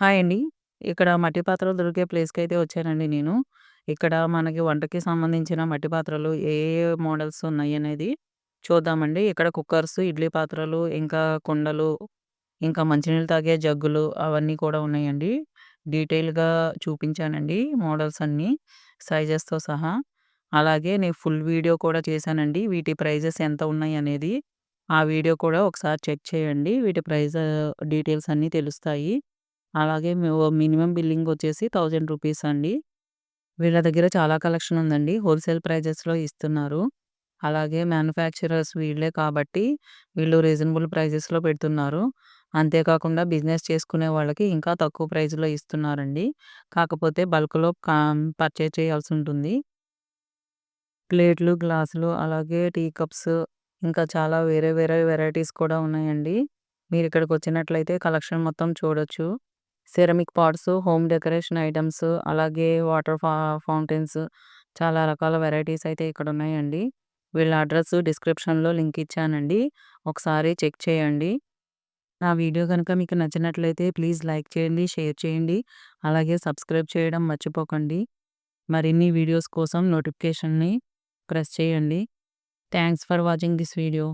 Hi అండి. ఇక్కడ మట్టి పాత్రలు దొరికే ప్లేస్కి అయితే వచ్చానండి నేను. ఇక్కడ మనకి వంటకి సంబంధించిన మట్టి పాత్రలు ఏ ఏ మోడల్స్ ఉన్నాయి అనేది చూద్దామండి. ఇక్కడ కుక్కర్స్, ఇడ్లీ పాత్రలు, ఇంకా కుండలు, ఇంకా మంచినీళ్ళు తాగే జగ్గులు అవన్నీ కూడా ఉన్నాయండి. డీటెయిల్‌గా చూపించానండి మోడల్స్ అన్నీ సైజెస్‌తో సహా. అలాగే నేను ఫుల్ వీడియో కూడా చేశానండి. వీటి ప్రైజెస్ ఎంత ఉన్నాయి అనేది ఆ వీడియో కూడా ఒకసారి చెక్ చేయండి. వీటి ప్రైజ్ డీటెయిల్స్ అన్నీ తెలుస్తాయి. అలాగే మి మినిమమ్ బిల్లింగ్ వచ్చేసి థౌజండ్ రూపీస్ అండి. వీళ్ళ దగ్గర చాలా కలెక్షన్ ఉందండి. హోల్‌సేల్ ప్రైజెస్‌లో ఇస్తున్నారు. అలాగే మ్యానుఫ్యాక్చరర్స్ వీళ్ళే కాబట్టి వీళ్ళు రీజనబుల్ ప్రైజెస్‌లో పెడుతున్నారు. అంతే కాకుండా బిజినెస్ చేసుకునే వాళ్ళకి ఇంకా తక్కువ ప్రైస్‌లో ఇస్తున్నారండి. కాకపోతే బల్క్‌లో కా పర్చేజ్ చేయాల్సి ఉంటుంది. ప్లేట్లు, గ్లాసులు అలాగే టీ కప్స్ ఇంకా చాలా వేరే వేరే వెరైటీస్ కూడా ఉన్నాయండి. మీరు ఇక్కడికి వచ్చినట్లయితే కలెక్షన్ మొత్తం చూడొచ్చు. Ceramic pots, home decoration items అలాగే వాటర్ ఫా ఫౌంటైన్స్ చాలా రకాల వెరైటీస్ అయితే ఇక్కడ ఉన్నాయండి. వీళ్ళ అడ్రస్ డిస్క్రిప్షన్‌లో లింక్ ఇచ్చానండి. ఒకసారి చెక్ చేయండి. నా వీడియో కనుక మీకు నచ్చినట్లయితే ప్లీజ్ లైక్ చేయండి, షేర్ చేయండి. అలాగే సబ్స్క్రైబ్ చేయడం మర్చిపోకండి. మరిన్ని వీడియోస్ కోసం నోటిఫికేషన్‌ని ప్రెస్ చేయండి. Thanks for watching this video.